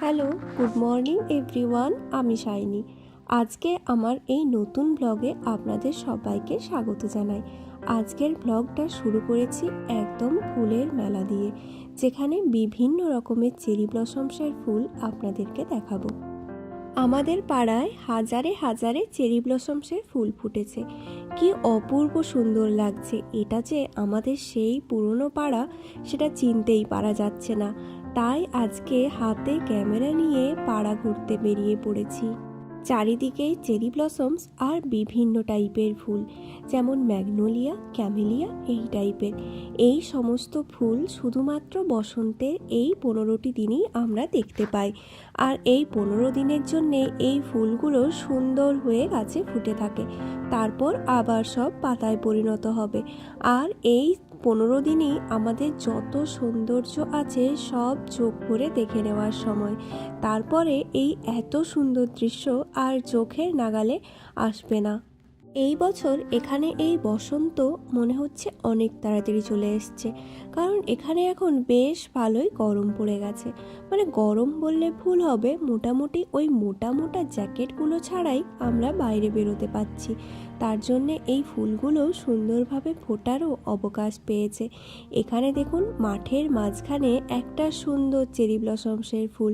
Hello, good morning everyone, আমি shiny. আজকে আমার এই নতুন ব্লগে আপনাদের সবাইকে স্বাগত জানাই। আজকের ব্লগটা শুরু করেছি একদম ফুলের মেলা দিয়ে, যেখানে বিভিন্ন রকমের চেরি ব্লসমসের ফুল আপনাদেরকে দেখাবো। আমাদের পাড়ায় হাজারে হাজারে চেরি ব্লসমসের ফুল ফুটেছে। কি অপূর্ব সুন্দর লাগছে। এটা যে আমাদের সেই পুরনো পাড়া, সেটা চিনতেই পারা যাচ্ছে না। তাই আজকে হাতে ক্যামেরা নিয়ে পাড়া ঘুরতে বেরিয়ে পড়েছি। চারিদিকেই চেরি ব্লসমস আর বিভিন্ন টাইপের ফুল, যেমন ম্যাগনোলিয়া, ক্যামেলিয়া, এই টাইপের। এই সমস্ত ফুল শুধুমাত্র বসন্তের এই পনেরোটি দিনই আমরা দেখতে পাই। আর এই পনেরো দিনের জন্যে এই ফুলগুলো সুন্দর হয়ে গাছে ফুটে থাকে। তারপর আবার সব পাতায় পরিণত হবে। আর এই পনেরো দিনই আমাদের যত সৌন্দর্য আছে সব চোখ করে দেখে নেওয়ার সময়। তারপরে এই এত সুন্দর দৃশ্য আর চোখের নাগালে আসবে না। এই বছর এখানে এই বসন্ত মনে হচ্ছে অনেক তাড়াতাড়ি চলে এসছে। কারণ এখানে এখন বেশ ভালোই গরম পড়ে গেছে। মানে গরম বললে ভুল হবে, মোটামুটি ওই মোটা মোটা জ্যাকেটগুলো ছাড়াই আমরা বাইরে বেরোতে পাচ্ছি তার জন্যে এই ফুলগুলো সুন্দরভাবে ফোটারও অবকাশ পেয়েছে। এখানে দেখুন, মাঠের মাঝখানে একটা সুন্দর চেরি ব্লসমসের ফুল,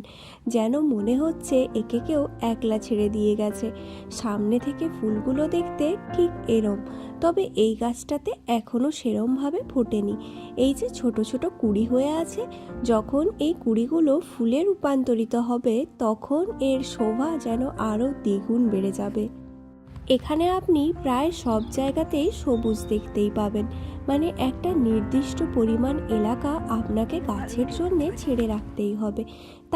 যেন মনে হচ্ছে একে কেউ একলা ছেড়ে দিয়ে গেছে। সামনে থেকে ফুলগুলো দেখতে ঠিক এরম, তবে এই গাছটাতে এখনও সেরমভাবে ফোটেনি। এই যে ছোট ছোট কুড়ি হয়ে আছে, যখন এই কুড়িগুলো ফুলে রূপান্তরিত হবে, তখন এর শোভা যেন আরও দ্বিগুণ বেড়ে যাবে। এখানে আপনি প্রায় সব জায়গাতেই সবুজ দেখতেই পাবেন। মানে একটা নির্দিষ্ট পরিমাণ এলাকা আপনাকে গাছের জন্যে ছেড়ে রাখতেই হবে।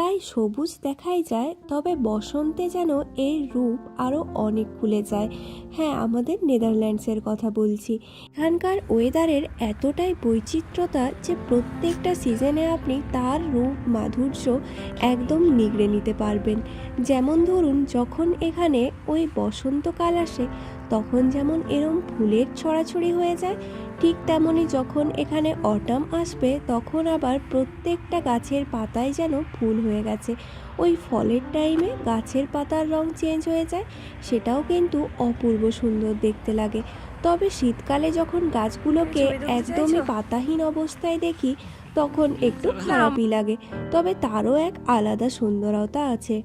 তাই সবুজ দেখাই যায়, তবে বসন্তে যেন এর রূপ আরও অনেক খুলে যায়। হ্যাঁ আমাদের নেদারল্যান্ডসের কথা বলছি। এখানকার ওয়েদারের এতটাই বৈচিত্র্যতা যে প্রত্যেকটা সিজনে আপনি তার রূপ, মাধুর্য একদম নিগড়ে নিতে পারবেন। যেমন ধরুন, যখন এখানে ওই বসন্তকাল আসে তখন যেমন এরম ফুলের ছড়াছড়ি হয়ে যায় ঠিক তেমনই যখন এখানে অটাম আসবে তখন আবার প্রত্যেকটা গাছের পাতায় যেন ফুল হয়ে গেছে। ওই ফলের টাইমে গাছের পাতার রং চেঞ্জ হয়ে যায় সেটাও কিন্তু অপূর্ব সুন্দর দেখতে লাগে। তবে শীতকালে যখন গাছগুলোকে একদমই পাতাহীন অবস্থায় দেখি তখন একটু খারাপই লাগে। তবে তারও এক আলাদা সুন্দরতা আছে।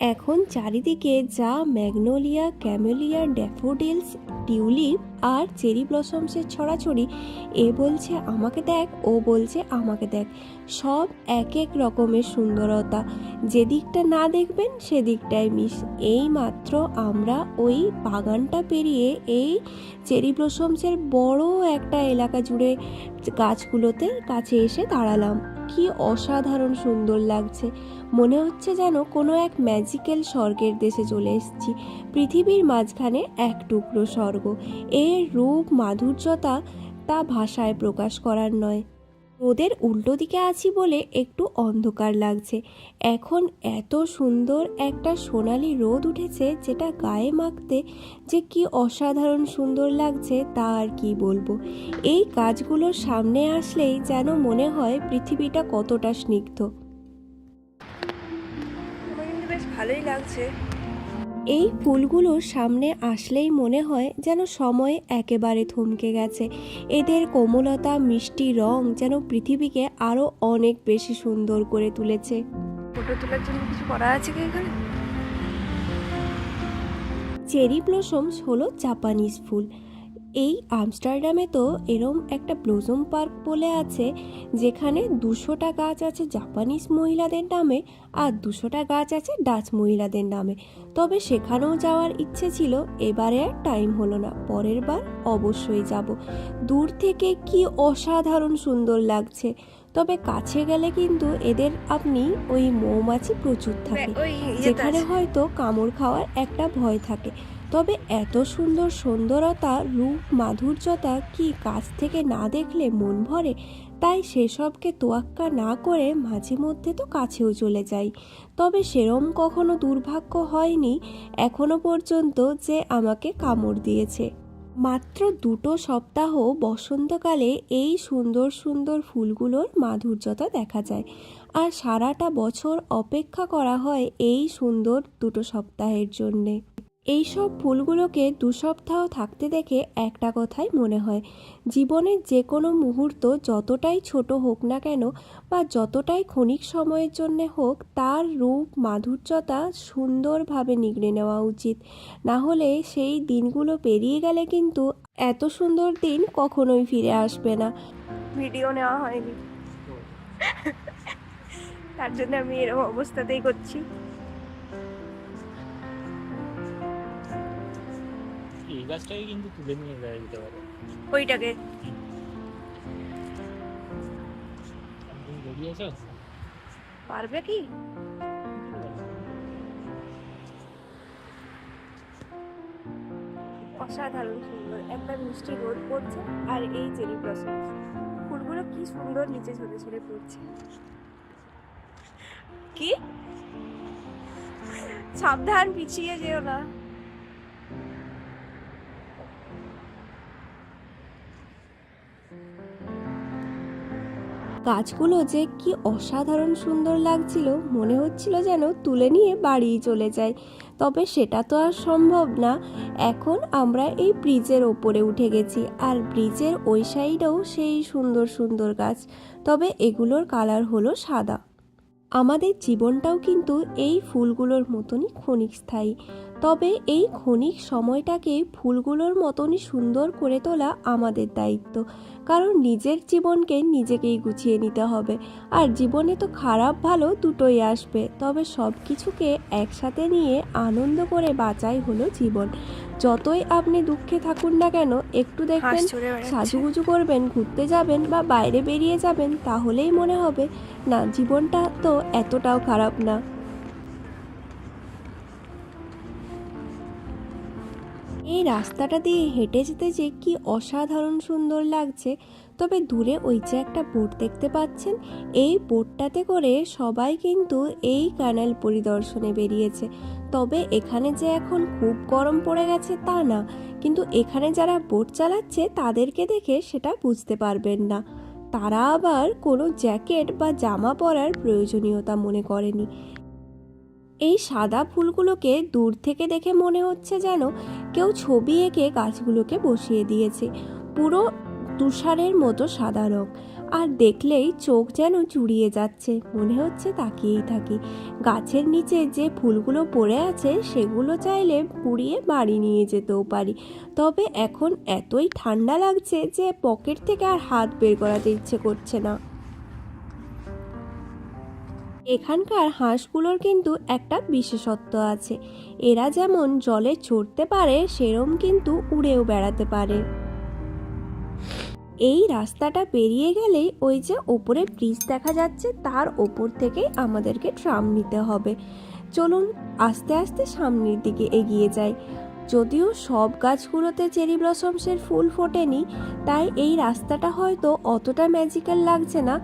এখন চারিদিকে যা ম্যাগনোলিয়া, ক্যামেলিয়া, ড্যাফোডিলস, টিউলিপ আর চেরি ব্লসমসের ছড়াছড়ি, এ বলছে আমাকে দেখ, ও বলছে আমাকে দেখ। সব এক এক রকমের সুন্দরতা। যেদিকটা না দেখবেন সেদিকটাই মিস। এই মাত্র আমরা ওই বাগানটা পেরিয়ে এই চেরি ব্লসমসের বড় একটা এলাকা জুড়ে গাছগুলোতে কাছে এসে দাঁড়ালাম। কি অসাধারণ সুন্দর লাগছে। মনে হচ্ছে যেন কোনো এক ম্যাজিক্যাল স্বর্গের দেশে চলে এসেছি। পৃথিবীর মাঝখানে এক টুকরো স্বর্গ। এর রূপ, মাধুর্যতা তা ভাষায় প্রকাশ করার নয়। রোদের উল্টো দিকে আছি বলে একটু অন্ধকার লাগছে। এখন এত সুন্দর একটা সোনালি রোদ উঠেছে যেটা গায়ে মাখতে যে কি অসাধারণ সুন্দর লাগছে তা আর কি বলব। এই কাজগুলোর সামনে আসলেই যেন মনে হয় পৃথিবীটা কতটা স্নিগ্ধ। বেশ ভালোই লাগছে। এই ফুলগুলোর সামনে আসলেই মনে হয় যেন সময় একেবারে থমকে গেছে। এদের কোমলতা মিষ্টি রং যেন পৃথিবীকে আরও অনেক বেশি সুন্দর করে তুলেছে। ফটো তোলার জন্য কিছু করা আছে কি এখানে? চেরি ব্লসমস হলো জাপানিজ ফুল। এই আমস্টারডামে তো এরম একটা ব্লজম পার্ক বলে আছে যেখানে দুশোটা গাছ আছে জাপানিজ মহিলাদের নামে আর দুশোটা গাছ আছে ডাচ মহিলাদের নামে। তবে সেখানেও যাওয়ার ইচ্ছে ছিল এবারে আর টাইম হলো না পরের বার অবশ্যই যাব। দূর থেকে কি অসাধারণ সুন্দর লাগছে। তবে কাছে গেলে কিন্তু এদের আপনি ওই মৌমাছি প্রচুর থাকে যেখানে হয়তো কামড় খাওয়ার একটা ভয় থাকে। তবে এত সুন্দর সুন্দরতা, রূপ, মাধুর্যতা কি কাছ থেকে না দেখলে মন ভরে? তাই সেসবকে তোয়াক্কা না করে মাঝে মধ্যে তো কাছেও চলে যাই। তবে সেরম কখনো দুর্ভাগ্য হয়নি, এখনও পর্যন্ত যে আমাকে কামড় দিয়েছে। মাত্র দুটো সপ্তাহ বসন্তকালে এই সুন্দর সুন্দর ফুলগুলোর মাধুর্যতা দেখা যায়। আর সারাটা বছর অপেক্ষা করা হয় এই সুন্দর দুটো সপ্তাহের জন্যে। এই সব ফুলগুলোকে দু সপ্তাহ থাকতে দেখে একটা কথাই মনে হয়। জীবনের যে কোনো মুহূর্ত যতটাই ছোট হোক না কেন বা যতটাই ক্ষণিক সময়ের জন্য হোক, তার রূপ, মাধুর্যতা সুন্দরভাবে নিগড়ে নেওয়া উচিত। না হলে সেই দিনগুলো পেরিয়ে গেলে কিন্তু এত সুন্দর দিন কখনোই ফিরে আসবে না। ভিডিও নেওয়া হয়নি। তার জন্য আমি এরকম অবস্থাতেই করছি। গাছটাকে কিন্তু তুলে নিয়ে যাওয়া যেতে পারে। ওইটাকে। তুমি বেরিয়ে আছো? পারবে কি? অসাধারণ সুন্দর একটা মিষ্টি রোদ পড়ছে আর এই চেরি ব্লসম ফুলগুলো কি সুন্দর নিচে ঝরে ঝরে পড়ছে। কি? সাবধান পিছিয়ে যেও না। গাছগুলো যে কি অসাধারণ সুন্দর লাগছিল, মনে হচ্ছিল যেন তুলে নিয়ে বাড়ি চলে যায়। তবে সেটা তো আর সম্ভব না। এখন আমরা এই ব্রিজের ওপরে উঠে গেছি, আর ব্রিজের ওই সাইডেও সেই সুন্দর সুন্দর গাছ। তবে এগুলোর কালার হলো সাদা। আমাদের জীবনটাও কিন্তু এই ফুলগুলোর মতনই ক্ষণিক স্থায়ী। তবে এই ক্ষণিক সময়টাকে ফুলগুলোর মতনই সুন্দর করে তোলা আমাদের দায়িত্ব। কারণ নিজের জীবনকে নিজেকেই গুছিয়ে নিতে হবে। আর জীবনে তো খারাপ ভালো দুটোই আসবে। তবে সব কিছুকে একসাথে নিয়ে আনন্দ করে বাঁচাই হলো জীবন। যতই আপনি দুঃখে থাকুন না কেন একটু দেখবেন সাজুগুজু করবেন ঘুরতে যাবেন বা বাইরে বেরিয়ে যাবেন তাহলেই মনে হবে না জীবনটা তো এতটাও খারাপ না। এই রাস্তাটা দিয়ে হেঁটে যেতে যে কি অসাধারণ সুন্দর লাগছে। তবে দূরে ওই যে একটা বোট দেখতে পাচ্ছেন, এই বোটটাতে করে সবাই কিন্তু এই ক্যানেল পরিদর্শনে বেরিয়েছে। তবে এখানে যে এখন খুব গরম পড়ে গেছে তা না, কিন্তু এখানে যারা বোট চালাচ্ছে তাদেরকে দেখে সেটা বুঝতে পারবেন না। তারা আবার কোনো জ্যাকেট বা জামা পরার প্রয়োজনীয়তা মনে করেনি। এই সাদা ফুলগুলোকে দূর থেকে দেখে মনে হচ্ছে যেন কেউ ছবি এঁকে গাছগুলোকে বসিয়ে দিয়েছে। পুরো তুষারের মতো সাদা রং। আর দেখলেই চোখ যেন জুড়িয়ে যাচ্ছে। মনে হচ্ছে তাকিয়েই থাকি। গাছের নিচে যে ফুলগুলো পড়ে আছে, সেগুলো চাইলে পুড়িয়ে বাড়ি নিয়ে যেতেও পারি। তবে এখন এতই ঠান্ডা লাগছে যে পকেট থেকে আর হাত বের করাতে ইচ্ছে করছে না। এখানকার হাঁসগুলোর কিন্তু একটা বিশেষত্ব আছে। এরা যেমন জলে চড়তে পারে, সেরম কিন্তু উড়েও বেড়াতে পারে। এই রাস্তাটা পেরিয়ে গেলেই ওই যে ওপরে ব্রিজ দেখা যাচ্ছে, তার ওপর থেকেই আমাদেরকে ট্রাম নিতে হবে। চলুন আস্তে আস্তে সামনের দিকে এগিয়ে যাই। যদিও সব গাছগুলোতে চেরি ব্লসমসের ফুল ফোটেনি, তাই এই রাস্তাটা হয়তো অতটা ম্যাজিক্যাল লাগছে না।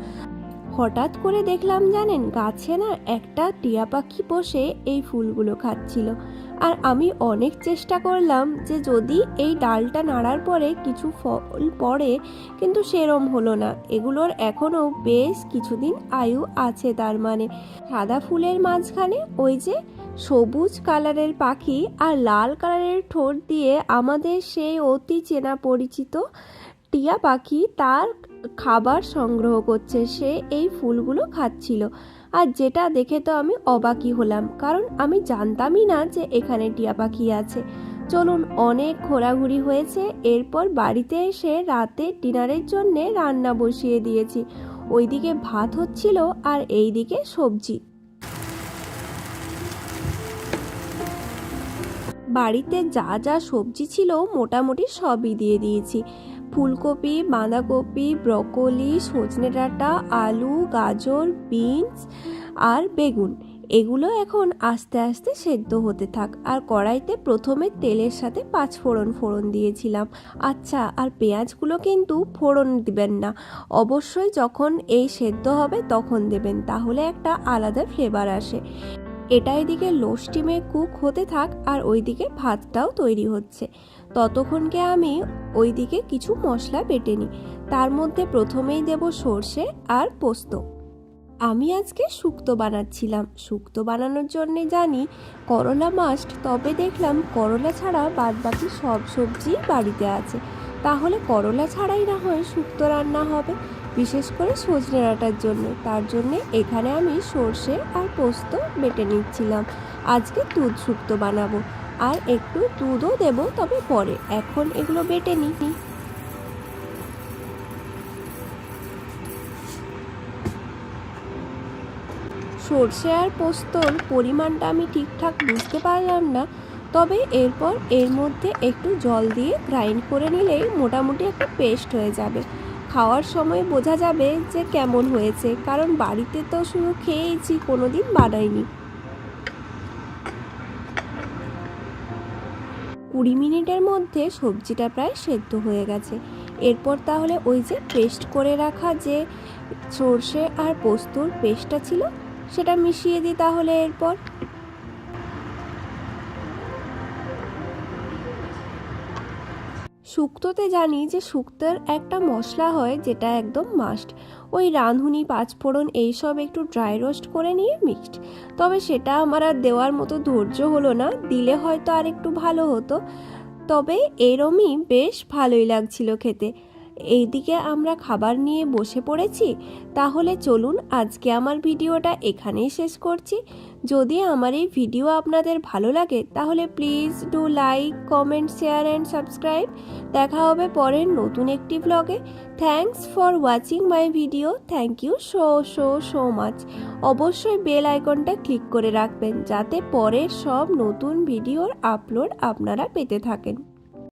হঠাৎ করে দেখলাম, জানেন গাছে না একটা টিয়া পাখি বসে এই ফুলগুলো খাচ্ছিল। আর আমি অনেক চেষ্টা করলাম যে যদি এই ডালটা নাড়ার পরে কিছু ফল পড়ে, কিন্তু সেরম হলো না। এগুলোর এখনও বেশ কিছুদিন আয়ু আছে তার মানে। সাদা ফুলের মাঝখানে ওই যে সবুজ কালারের পাখি আর লাল কালারের ঠোঁট দিয়ে আমাদের সেই অতি চেনা পরিচিত টিয়া পাখি তার খাবার সংগ্রহ করছে। সে এই ফুলগুলো খাচ্ছিল। আর যেটা দেখে তো আমি অবাকই হলাম, কারণ আমি জানতামই না যে এখানে টিয়া পাখি আছে। চলুন, অনেক ঘোরাঘুরি হয়েছে। এরপর বাড়িতে এসে রাতে ডিনারের জন্য রান্না বসিয়ে দিয়েছি। ওইদিকে ভাত হচ্ছিল আর এইদিকে সবজি। বাড়িতে যা যা সবজি ছিল, মোটামুটি সবই দিয়ে দিয়েছি। ফুলকপি, বাঁধাকপি, ব্রকলি, সজনে ডাঁটা, আলু, গাজর, বিনস আর বেগুন। এগুলো এখন আস্তে আস্তে সেদ্ধ হতে থাক। আর কড়াইতে প্রথমে তেলের সাথে পাঁচ ফোড়ন ফোড়ন দিয়েছিলাম। আচ্ছা আর পেঁয়াজগুলো কিন্তু ফোড়ন দিবেন না। অবশ্যই যখন এই সেদ্ধ হবে তখন দেবেন, তাহলে একটা আলাদা ফ্লেভার আসে। এটা এদিকে লো স্টিমে কুক হতে থাক আর ওইদিকে ভাতটাও তৈরি হচ্ছে। ততক্ষণকে আমি ওইদিকে কিছু মশলা বেটে নিই। তার মধ্যে প্রথমেই দেব সর্ষে আর পোস্ত। আমি আজকে শুক্তো বানাচ্ছিলাম। শুক্তো বানানোর জন্য জানি করলা মাস্ট তবে দেখলাম করলা ছাড়া বাদ বাকি সব সবজি বাড়িতে আছে। তাহলে করলা ছাড়াই না হয় শুক্তো রান্না হবে, বিশেষ করে সজনে ডাঁটার জন্য। তার জন্যে এখানে আমি সর্ষে আর পোস্ত বেটে নিচ্ছিলাম। আজকে দুধ শুক্তো বানাবো। আর একটু দুধও দেবো, তবে পরে। এখন এগুলো বেটে নিই। সর্ষে আর পোস্তর পরিমাণটা আমি ঠিকঠাক বুঝতে পারলাম না, তবে এরপর এর মধ্যে একটু জল দিয়ে গ্রাইন্ড করে নিলেই মোটামুটি একটা পেস্ট হয়ে যাবে। খাওয়ার সময় বোঝা যাবে যে কেমন হয়েছে, কারণ বাড়িতে তো শুধু খেয়েইছি কোনো দিন বানাইনি। কুড়ি মিনিটের মধ্যে সবজিটা প্রায় সেদ্ধ হয়ে গেছে। এরপর তাহলে ওই যে পেস্ট করে রাখা যে সর্ষে আর পোস্তর পেস্টটা ছিল, সেটা মিশিয়ে দিই তাহলে এরপর। শুক্তোতে জানি যে শুক্তোর একটা মশলা হয় যেটা একদম মাস্ট ওই রাঁধুনি, পাঁচফোড়ন এইসব একটু ড্রাই রোস্ট করে নিয়ে মিক্সড তবে সেটা আমার আর দেওয়ার মতো ধৈর্য হলো না, দিলে হয়তো আর একটু ভালো হতো। তবে এরমই বেশ ভালোই লাগছিল খেতে। এইদিকে আমরা খাবার নিয়ে বসে পড়েছি, তাহলে চলুন আজকে আমার ভিডিওটা এখানেই শেষ করছি। যদি আমার এই ভিডিও আপনাদের ভালো লাগে, তাহলে please do like, comment, share and subscribe. দেখা হবে পরের নতুন একটি ব্লগে thanks for watching my video. Thank you so so so much. অবশ্যই বেল আইকনটা ক্লিক করে রাখবেন, যাতে পরের সব নতুন ভিডিওর আপলোড আপনারা পেতে থাকেন।